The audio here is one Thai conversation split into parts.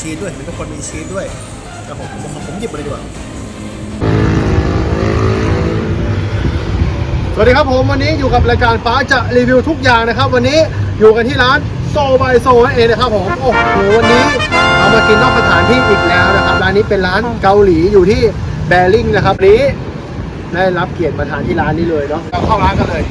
กี้ก็จะมีชีสด้วยเห็นทุกคนมีชีสด้วยครับผมผมผมหยิบมาเลยดีกว่าสวัสดีครับผมวันนี้อยู่กับรายการฟ้าจะรีวิวทุกอย่างนะครับ วันนี้อยู่กันที่ร้านโซบายโซนั่นเองนะครับผมโอ้โหวันนี้เอามากินนอกสถานที่อีกแล้วนะครับร้านนี้เป็นร้านเกาหลีอยู่ที่แบริ่งนะครับวันนี้ได้รับเกียรติมาทานที่ร้านนี้เลยเนาะเราเข้าร้านกันเลย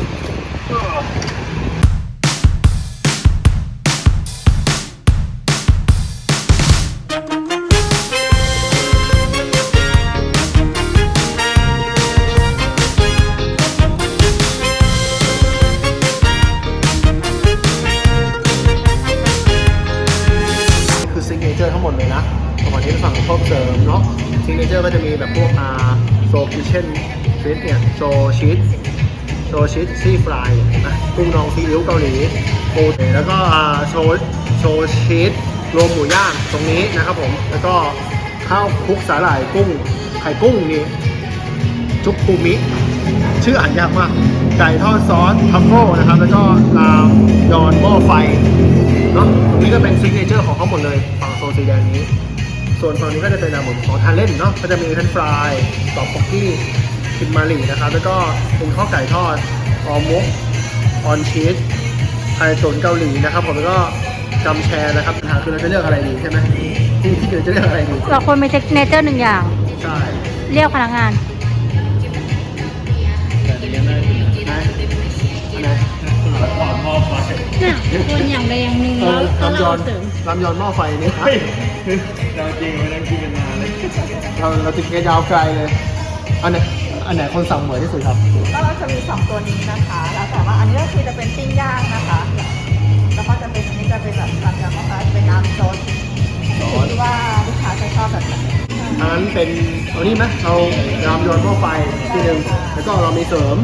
ช่นฟิตเนี่ยโซชีสโซชีสซี่ฟรายนะกุ้งดองซีอิ๊วเกาหลีปูแล้วก็โชโชชีสรวมหมูย่างตรงนี้นะครับผม แล้วก็ข้าวคลุกสาหร่ายกุ้ง ไข่กุ้งนี่จุกปูมิ ชื่ออ่านยากมาก ไก่ทอดซอสทัฟเฟิลนะครับ แล้วก็รามยอนหม้อไฟเนาะตรงนี้ก็เป็นซิกเนเจอร์ของเขาหมดเลยฝั่งโซนสีแดงนี้ ส่วนฝั่งนี้ก็จะเป็นอาหมูของทานเล่นเนาะก็จะมีเฟรนช์ฟรายตอบป๊อกกี้คิมมารีนะครับแล้วก็เป็นข้าวไก่ทอดออมุกออนชีสไข่ตุ๋นเกาหลีนะครับผมแล้วก็จำแชร์นะครับปัญหาคือเราจะเลือกอะไรดีใช่ไหมที่ที่เราจะเลือกอะไรดีเราควรมีเทคเนเจอร์หนึ่งอย่าง ใช่ เรียกพนักงาน เนี่ยควรอย่างใดอย่างหนึ่งเอแล้วอแล้วลำยเราอนเสริมลำยอนหม้อไฟนี่เราจริงไม่ต้องกินกันนานเลยเราเราติดแกยาวไกลเลยอันไหนอันไหนคนสั่งเหมือนที่สุดครับ ก็จะมีสองตัวนี้นะคะ แล้วแต่ว่าอันนี้ก็คือจะเป็นปิ้งย่างนะคะ แล้วก็จะเป็นอันนี้จะเป็นแบบน้ำยำมะพร้าวเป็นน้ำซดอยู่ที่ว่าลูกค้าจะชอบแบบไหนอันนั้นเป็นเอานี่ไหมเอาลำยอนหม้อไฟทีหนึ่งแล้วก็เรามีเสริม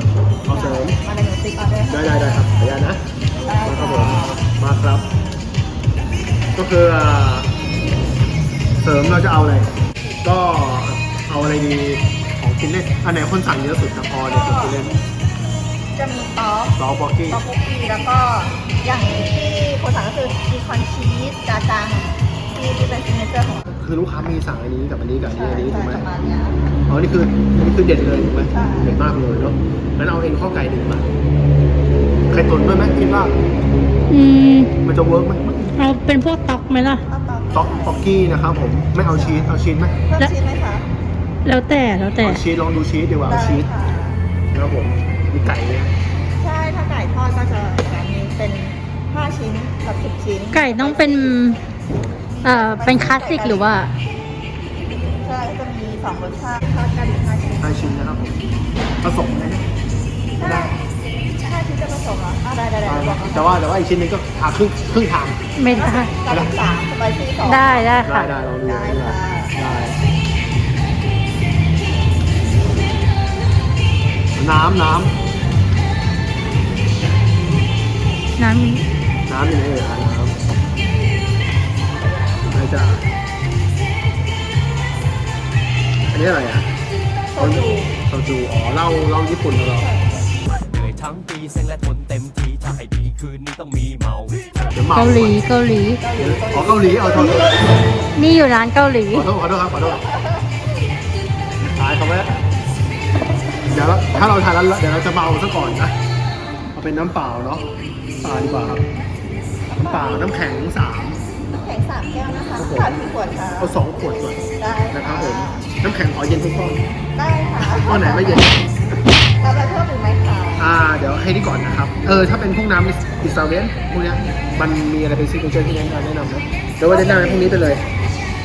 เอาเสริม มาในหนูติ๊กออเดอร์ได้ได้ได้ครับขออนุญาตนะ ได้มาครับผค่ะมมาครับ ก็คืออ่าเสริมเราจะเอาอะไร ก็เอาอะไรดีของกินเล่นอันไหนคนสั่งเยอะสุดครับพอเนี่ยของกินเล่นจะมีต๊อกเราบอกกี้ต๊อกคุกกี้แล้วก็อย่างที่คนสั่งก็คือมีคอนชีสจาจังที่ที่เป็นซิกเนเจอร์ของคือลูกค้ามีสั่งอันนี้กับอันนี้กับอันนี้อันนี้ถูกไหมประมาณเนี้ยอ๋อนี่คือนี่คือเด็ดเลยถูกไหมใช่เด็ดมากเลยเนาะงั้นเอาเอ็นข้อไก่หนึ่งมา ไข่ตุ๋นด้วยไหมคิดว่าอืม มันจะเวิร์กไหมเอาเป็นพวกต็อกไหมล่ะต๊อกต๊อกต๊อกป๊อกกี้นะครับผมไม่เอาชีสเอาชีสไหมเพิ่มชีสไหมคะแล้วแต่แล้วแต่ เอาชีสลองดูชีสดีกว่าเอาได้ชีสค่ะ นะครับผมมีไก่เนี่ยใช่ ถ้าไก่ทอดก็จะแบบนี้เป็น 5 ชิ้นกับ 10 ชิ้น ไก่ต้องเป็น เอ่อ เป็นคลาสสิกหรือว่า ใช่จะมี 2 รสชาติทอดกันอีก5ชิ้นห้าชิ้นนะครับผมผสมไหม ได้5ชิ้นจะผ สมเหรออะได้ได้ได้บอกแต่ว่าแต่ว่าอีกชิ้นหนึงก็หาครึ่งครึ่งทางไม่ได้กาลิกสามสไปซี่สองได้ได้ได้ค่ะ ได้ลองดูได้ได้ค่ะได้น้ำน้น้ำำน้ำอยู่ไหนเอ่ยหาน้ำได้จ้ะอันนี้อะไรอะโซจู โซจูอ๋อเหล้าเหล้าญี่ปุ่นเหรอ เหนื่อยทั้งปีเซ็งและทน คืนนี้ต้องมีเมาเดี๋ยวเมาเกาหลีเกาหลี ขอเกาหลีเอาโทษนี่อยู่ร้านเกาหลี ขอโทษขอโทษครับขอโทษตายเขาไว้เดี๋ยวเราถ้าเราทานแล้วเดี๋ยวเราจะเมาซะก่อนนะเอาเป็นน้ำเปล่าเนาะเปล่าดีกว่าครับน้ำเปล่าน้ำแข็งสาม น้ำแข็งสามแก้วนะคะครับผมขาดกี่ขวดคะเอาสองขวดก่อนได้นะครับผมน้ำแข็งขอเย็นทุกก้อนได้ค่ะก้อนไหนไม่เย็นเราจะเพิ่มอีกไหมคะอ่าเดี๋ยวให้นี่ก่อนนะครับเออถ้าเป็นพวกน้ำอิสราเวนพวกเนี้ยมันมีอะไรเป็นซิกเนเจอร์ที่แนะนำแนะนำไหมเดี๋ยวว่าจะแนะนำพวกนี้ไปเลย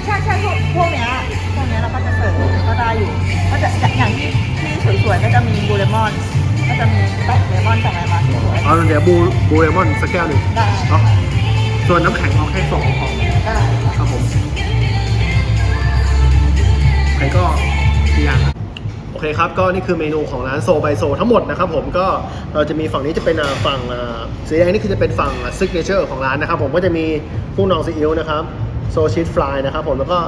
ใช่ใช่พวกพวกเนี้ยพวกเนี้ยเราก็จะเสิร์ฟก็ได้อยู่ก็จะอย่างที่ที่สวยๆก็จะมีบูเลมอนก็จะมีแป้งเลมอนจากอะไรมาสวยเอาเดี๋ยวบูบูเลมอนสักแก้วหนึ่งๆได้เนาะ ส่วนน้ำแข็งเอาแค่สองพอได้ครับผมใครก็กี่อย่างครับโอเคครับก็นี่คือเมนูของร้านโซบายโซทั้งหมดนะครับผมก็เราจะมีฝั่งนี้จะเป็นฝั่งสีแดงนี่คือจะเป็นฝั่งซิกเนเจอร์ของร้านนะครับผมก็จะมีกุ้งนองซีอิ๊วนะครับโซชีสฟรายนะครับผมแล้วก็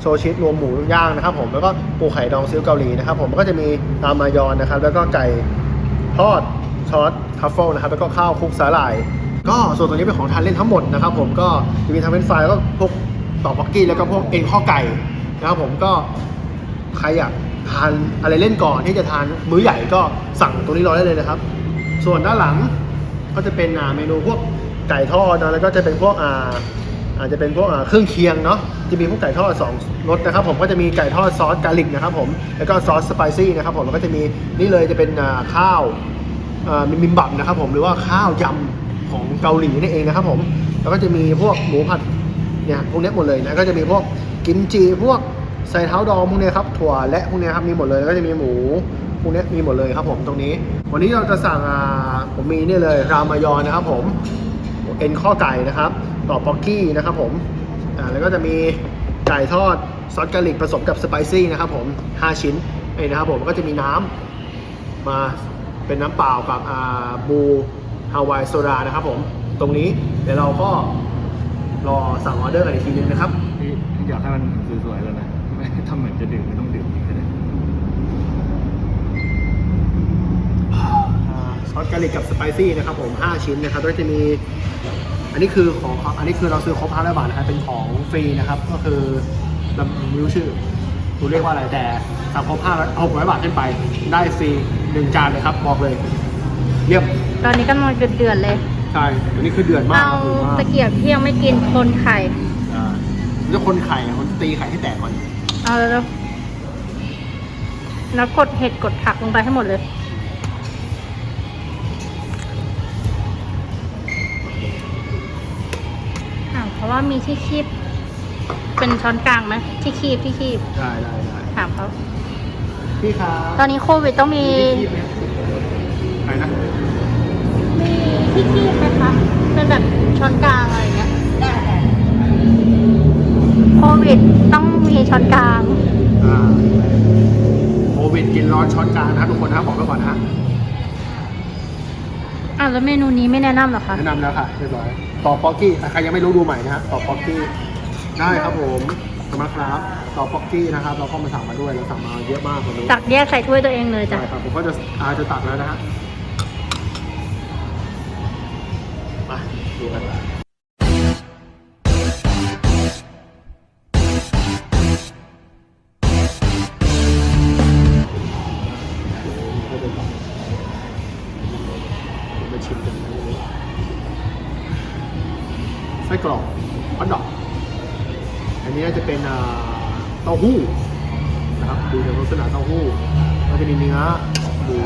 โซชีสรวมหมูย่างนะครับผมแล้วก็ปูไข่ดองซีอิ๊วเกาหลีนะครับผมก็จะมีตามมายอนนะครับ แล้วก็ไก่ทอดซอสทัฟเฟิลนะครับ แล้วก็ข้าวคลุกสาหร่าย ก็ส่วนตัวนี้เป็นของทานเล่นทั้งหมดนะครับผมก็จะมีทางเป็นไฟล์ก็พวกต่อบ็อกกี้แล้วก็พวกเอ็นข้อไก่นะครับผมก็ใครอยากทานอะไรเล่นก่อนที่จะทานมื้อใหญ่ก็สั่งตัวนี้รอได้เลยนะครับ ส่วนด้านหลังก็จะเป็นอ่าเมนูพวกไก่ทอดนะแล้วก็จะเป็นพวกอ่าอาจจะเป็นพวกเครื่องเคียงเนาะจะมีพวกไก่ทอดสองรสนะครับผมก็จะมีไก่ทอดซอสกาลิกนะครับผมแล้วก็ซอสสไปซี่นะครับผมแล้วก็จะมีนี่เลยจะเป็นข้าวมิมบับนะครับผมหรือว่าข้าวยำ ของเกาหลีนั่เองนะครับผม แล้วก็จะมีพวกหมูผัดเนี่ยพวกนี้หมดเลยนะ ก็จะมีพวกกิมจิพวกใส่เท้าดองพวกนี้ครับถั่วและพวกนี้ครับมีหมดเลยแล้วก็จะมีหมูพวกนี้มีหมดเลยครับผมตรงนี้ วันนี้เราจะสั่งผมมีนี่เลยรามายอนนะครับผมเอ็นข้อไก่นะครับ ต่อป๊อกกี้นะครับผมอ่าแล้วก็จะมีไก่ทอดซอสกาลิกผสมกับสไปซี่นะครับผม 5 ชิ้นเองนะครับผมก็จะมีน้ำมาเป็นน้ำเปล่ากับอ่าบู ฮาวายโซดานะครับผมตรงนี้เดี๋ยวเราก็รอสั่งออเดอร์กันอีกทีนึงนะครับพี่พี่อยากให้มันสวยๆแล้วนะไม่ทำเหมือนจะดื่มไม่ต้องดื่มก็ได้อ่าซอสกาลิกกับสไปซี่นะครับผม 5 ชิ้นนะครับแล้วจะมี อันนี้คือของอันนี้คือเราซื้อครบ500บาทนะครับเป็นของฟรีนะครับ ก็คือเราไม่รู้ชื่อรู้เรียกว่าอะไรแต่สั่งครบ500 600บาทขึ้นไป ได้ฟรีหนึ่งจานเลยครับ บอกเลย เยี่ยม ตอนนี้กำลังเดือดๆเลย ใช่อันนี้คือเดือดมากเอาครับผมว่าตะเกียบที่ยังไม่กินคนไข่ อ่าจะคนไข่อะคนตีไข่ให้แตกก่อนเอาแล้ว แล้วกดเห็ดกดผักลงไปให้หมดเลย อ่าวเพราะว่ามีที่คีบ เป็นช้อนกลางไหมที่คีบที่คีบได้ได้ได้ถามเขาพี่ครับตอนนี้โควิดต้องมีที่คีบไหมไหนนะ มีที่คีบไหมคะเป็นแบบช้อนกลางอะไรอย่างเงี้ยได้ได้โควิดต้องมีช้อนกลาง อ่าโควิดกินร้อนช้อนกลางนะครับทุกคนนะครับบอกไว้ก่อนนะฮะอะแล้วเมนูนี้ไม่แนะนำเหรอคะ แนะนำแล้วค่ะเรียบร้อยต่อป๊อกกี้อะใครยังไม่รู้ดูใหม่นะฮะต่อป๊อกกี้ได้ครับผมสมัครครับต่อป๊อกกี้นะครับ เราก็มาสั่งมาด้วยเราสั่งมาเยอะมากวันนี้ตักแยกใส่ถ้วยตัวเองเลยจ้ะ ใช่ครับผมก็จะอาจะตักแล้วนะฮะ มาดูกันมาชิมกันไส้กรอกฮอทดอก อันนี้จะเป็นเต้าหู้นะครับดูจากลักษณะเต้าหู้ก็จะมีเนื้อหมู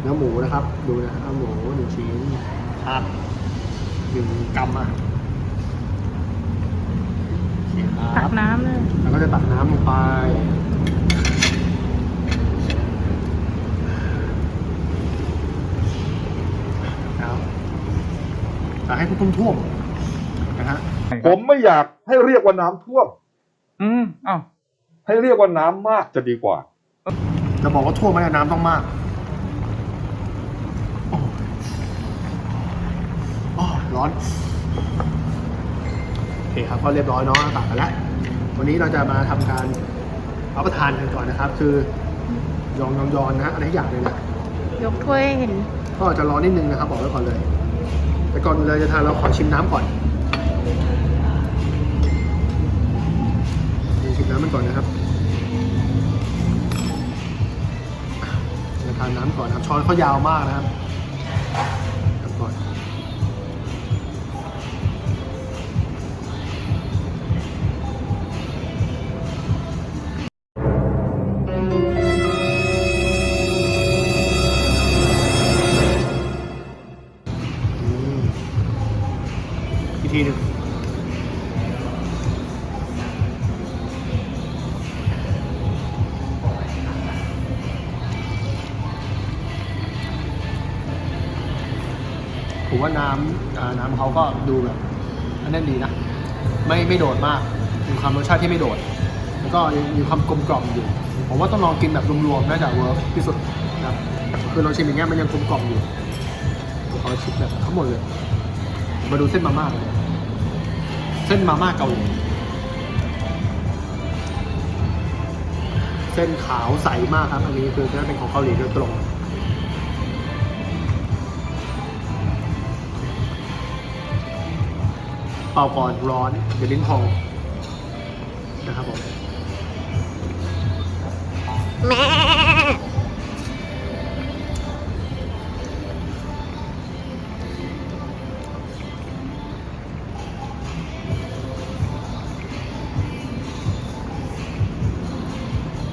เนื้อหมูนะครับ ดูนะเอาหมูหนึ่งชิ้นผักหนึ่งกำอะโอเคคตัรักบน้ำเลย แล้วก็จะตักน้ำลงไปแล้วตักให้ท่วมๆนะฮะ ผมไม่อยากให้เรียกว่าน้ำท่วม อืมอ้าวให้เรียกว่าน้ำมากจะดีกว่า จะบอกว่าท่วมไหมน้ำต้องมากโอ้ยโอ้ย ร้อนโอเคครับก็เรียบร้อยเนาะตักกันแล้ววันนี้เราจะมาทำการรับประทานกันก่อนนะครับ คือยองยองยอนนะฮะอะไรทุกอย่างเลยนะยกถ้วยให้เห็นก็จะร้อนนิดนึงนะครับ บอกไว้ก่อนเลย แต่ก่อนเลยจะทานเราขอชิมน้ำก่อนชิมน้ำมันก่อนนะครับจะทานน้ำก่อนนะครับช้อนเขายาวมากนะครับ ก็ดูแบบอันนั้นดีนะ ไม่ไม่โดดมาก มีความรสชาติที่ไม่โดด แล้วก็ยังมีความกลมกล่อมอยู่ ผมว่าต้องลองกินแบบรวมๆน่าจะเวิร์กที่สุดนะคือเราชิมอย่างเงี้ยมันยังกลมกล่อมอยู่ขอชิมแบบทั้งหมดเลย มาดูเส้นมาม่ากันเลยเส้นมาม่าเกาหลีเส้นขาวใสมากครับ อันนี้คือจะเป็นของเกาหลีโดยตรง เป่าก่อนร้อนเดี๋ยวลิ้นพองนะครับผม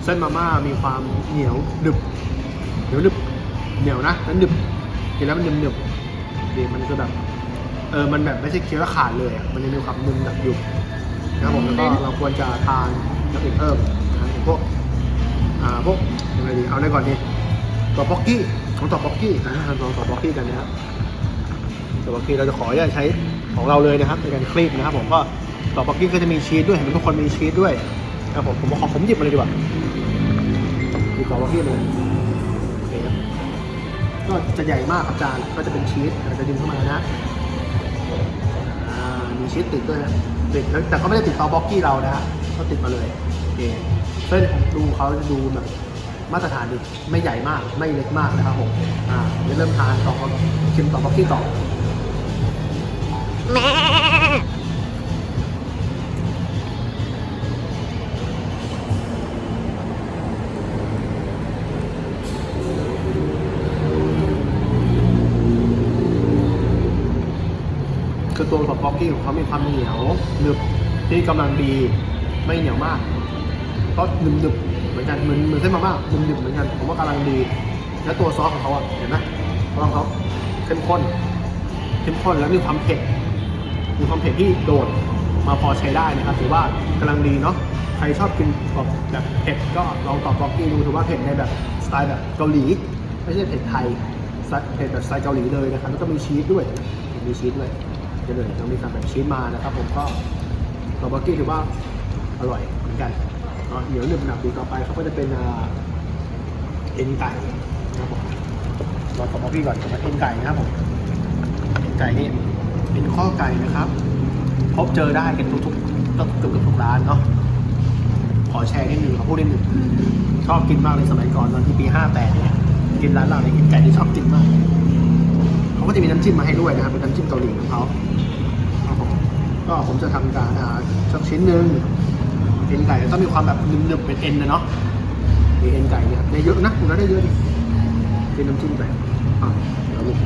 เส้นมาม่ามีความเหนียวหนึบเหนียวหนึบเหนียวนะแล้วหนึบกินแล้วมันหนึบหนึบดีมันคือแบบเออมันแบบไม่ใช่เคี้ยวแล้วขาดเลยอะมันยังมีความนึมแบบอยู่นะครับผมแล้วก็เราควรจะทานอย่างอื่นเพิ่มนะครับอย่างพวกอ่าพวกยังไงดีเอาได้ก่อนดีต่อป๊อกกี้ของต่อป๊อกกี้อ่าลองต่อป๊อกกี้กันนะครับต่อป๊อกกี้เราจะขออนุญาตใช้ของเราเลยนะครับในการคลีปนะครับ ผมก็ต่อป๊อกกี้ก็จะมีชีสด้วยเห็นทุกคนมีชีสด้วยนะครับผมผมขอผมหยิบมาเลยดีกว่าหยิบต่อป๊อกกี้เลยโอเคครับก็จะใหญ่มากครับจานก็จะเป็นชีสเราจะดึงเข้ามานะ มีชีสติดด้วยนะติดแล้วแต่ก็ไม่ได้ติดต่อบ็อกกี้เรานะฮะก็ติดมาเลยโอเคเส้นของดูเขาจะดูแบบมาตรฐานดีไม่ใหญ่มากไม่เล็กมากนะครับผมอ่าเดี๋ยวเริ่มทานต่อชิมต่อบ็อกกี้ต่อแม่ ตัวของบ็อกกี้ของเขามีความเหนียวหนึบที่กำลังดีไม่เหนียวมากก็หนึบหนึบเหมือนกันเหมือนเหมือนเส้นมาม่าหนึบหนึบเหมือนกันผมว่ากำลังดี แล้วตัวซอสของเขาอะเห็นไหมซอสของเขาเข้มข้นเข้มข้นแล้วมีความเผ็ดมีความเผ็ดที่โดดมาพอใช้ได้นะครับถือว่ากำลังดีเนาะใครชอบกินแบบแบบเผ็ดก็ลองตอบบ็อกกี้ดูถือว่าเผ็ดในแบบสไตล์แบบเกาหลี ไม่ใช่เผ็ดไทยเผ็ดแบบสไตล์เกาหลีเลยนะครับแล้วก็มีชีสด้วยมีชีสด้วย เดี๋ยวเลยต้องมีการแบบชีสมานะครับ ผมก็ตอบบ็อกกี้ถือว่าอร่อยเหมือนกันเนาะเดี๋ยวหนึ่งหนับดีต่อไปเขาก็จะเป็นเอ็นไก่นะครับผมรอขอพี่ก่อนเอ็นไก่นะครับผมเอ็นไก่นี่เป็นข้อไก่นะครับ พบเจอได้กันทุกๆก็เกือบทุกร้านเนาะขอแชร์นิดนึงขอพูดนิดนึงชอบกินมากในสมัยก่อนตอนที่ปี58เนี่ยกินร้านเราเนี่ยเอ็นไก่ที่ชอบกินมาก เขาก็จะมีน้ำจิ้มมาให้ด้วยนะครับเป็นน้ำจิ้มเกาหลีของเขาก็ผมจะทำการอ่าสักชิ้นหนึ่งเอ็นไก่ต้องมีความแบบหนึบๆเป็นเอ็นนะเนาะมีเอ็นไก่เนี่ยได้เยอะนะคุณได้เยอะดิเป็นน้ำจิ้มไปอะเดี๋ยวลูก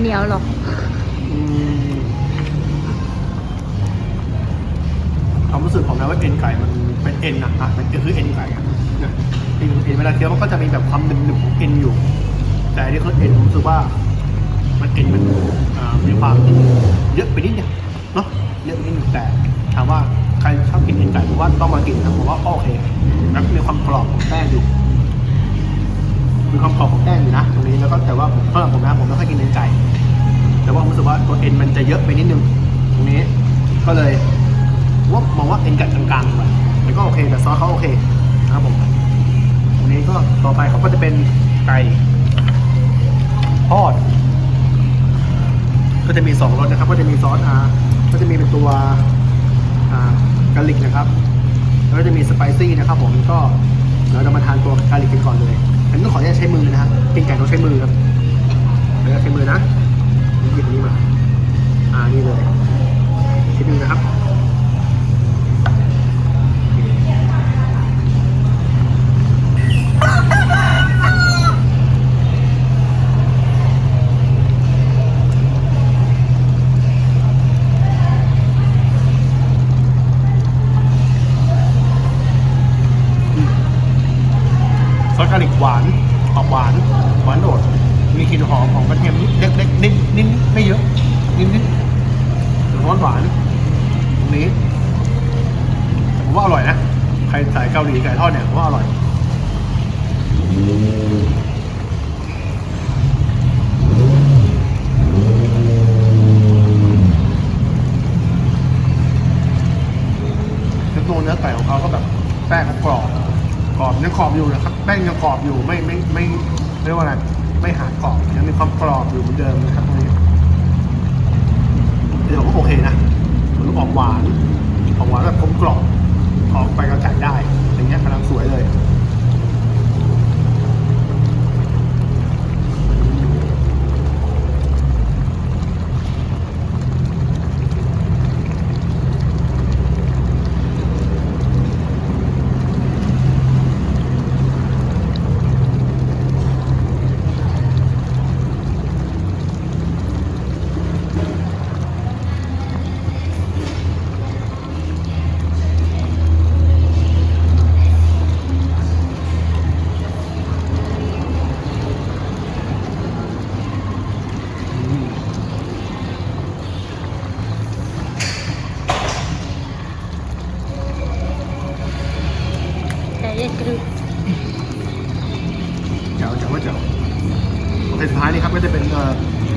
เหนียวหรออืมความรู้สึกของนะว่าเอ็นไก่มันเป็นเอ็นนะอะมันคือเอ็นไก่อะเนี่ยเอ็นเอ็นเวลาเคี้ยวมันก็จะมีแบบความหนึบๆของเอ็นอยู่ แต่อันนี้เขาเอ็นผมรู้สึกว่า มันเอ็นมันมีความเยอะไปนิดเดียเนาะเยอะไปนิดนึงแต่ถามว่าใครชอบกินเอ็นไก่ผมว่าต้องมากินนะผมว่าโอเคแล้วมีความกรอบของแป้งอยู่ มีความกรอบของแป้งอยู่นะ ตรงนี้แล้วก็แต่ว่าผมเพิ่มผมนะผมไม่ค่อยกินเอ็นไก่ แต่ว่าผมรู้สึกว่าตัวเอ็นมันจะเยอะไปนิดนึง ตรงนี้ก็เลยว่ามองว่าเอ็นไก่กลางๆดีกว่าแต่ก็โอเคแต่ซอสเขาโอเคนะครับผมตรงนี้ก็ต่อไปเขาก็จะเป็นไก่ทอดก็จะมีสองรสนะครับ ก็จะมีซอสอาก็จะมีเป็นตัวอ่ากาลิกนะครับ แล้วก็จะมีสไปซี่นะครับ ผมก็เราจะมาทานตัวกาลิกกันก่อนเลย อันนี้ต้องขออนุญาตใช้มือนะครับกินไก่ต้องใช้มือครับขออนุญาตใช้มือนะหยิบอันนี้มา อ่านี่เลยชิ้นนึงนะครับ ซอสกาลิกหวานออกหวาน หวานโดด มีกลิ่นหอมของกระเทียมเล็กๆนิดนิดไม่เยอะ นิดนิดร้อนหวานตรงนี้ผมว่าอร่อยนะ ใครสายเกาหลีไก่ทอดเนี่ยผมว่าอร่อย คือตัวเนื้อไก่ของเขาก็แบบแป้งเขากร อบกรอบยังกรอบอยู่นะครับแป้งยังกรอบอยู่ไม่ไม่ไม่ไม่เรียกว่าอะไรไม่หากรอบยังมีความกรอบอยู่เหมือนเดิมนะครับตรงนี้ โอเคสุดท้ายนี้ครับก็จะเป็นเอ่อ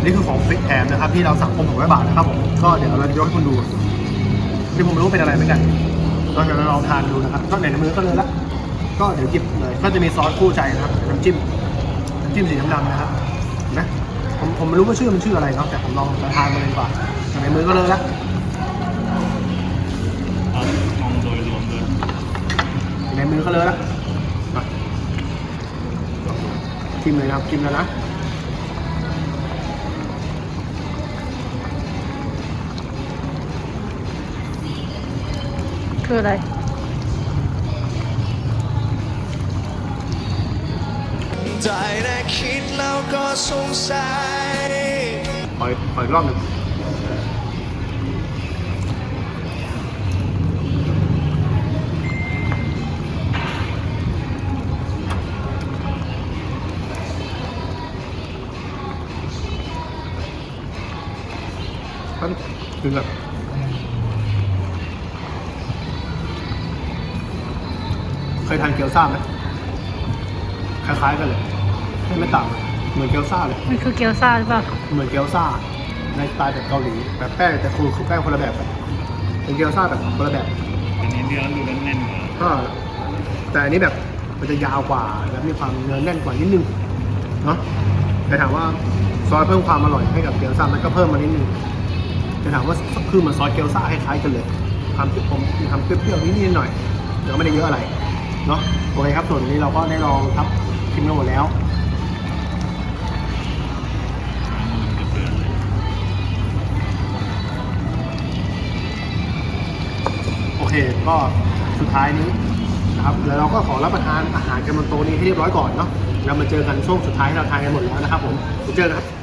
นี่คือของฟิกแถมนะครับที่เราสั่งผมหกร้อยบาทนะครับผมก็เดี๋ยวเราจะยกให้คุณดูที่ผมไม่รู้เป็นอะไรเหมือนกันก็เดี๋ยวเราลองทานดูนะครับก็ไหนในมือก็เลยละก็เดี๋ยวหยิบเลยก็จะมีซอสคู่ใจนะครับน้ำจิ้มน้ำจิ้มสีดำๆนะครับเห็นไหมผมผมไม่รู้ว่าชื่อมันชื่ออะไรเนาะแต่ผมลองจะทานมาเลยดีกว่าแต่ในมือก็เลยละเอามองโดยรวมเลยในมือก็เลยละมาจิ้มเลยนะครับจิ้มแล้วนะ คืออะไรใจได้คิดแล้วก็สงสัยปล่อยปล่อยรอบหนึ่งมันคือแบบ ยทานเกี๊ยวซ่าไหมคล้ายๆกันเลยไม่ไม่ต่างเลยเหมือนเกี๊ยวซ่าเลย มันคือเกี๊ยวซ่าหรือเปล่าเหมือนเกี๊ยวซ่าในสไตล์แบบเกาหลีแบบแป้งแต่คือคือแป้งคนละแบบกันเป็นเกี๊ยวซ่าแบบคนละแบบอันนี้เนื้อดูแน่นๆกว่าก็แต่อันนี้แบบมันจะยาวกว่าและมีความเนื้อแน่นกว่านิดนึงเนาะแต่ถามว่าซอสเพิ่มความอร่อยให้กับเกี๊ยวซ่ามันก็เพิ่มมานิดนึงแต่ถามว่าคือเหมันซอสเกี๊ยวซ่าคล้ายๆกันเลยความเปรี้ยวผมมีความเปรี้ยวๆนิดๆหน่อยๆแต่ก็ไม่ได้เยอะอะไร เนาะโอเคครับส่วนนี้เราก็ได้ลองทับชิมกันหมดแล้วโอเคก็สุดท้ายนี้นะครับเดี๋ยวเราก็ขอรับประทานอาหารกันบนโต๊ะนี้ให้เรียบร้อยก่อนเนาะเรามาเจอกันช่วงสุดท้ายที่เราทานกันหมดแล้วนะครับผมเจอกันครับ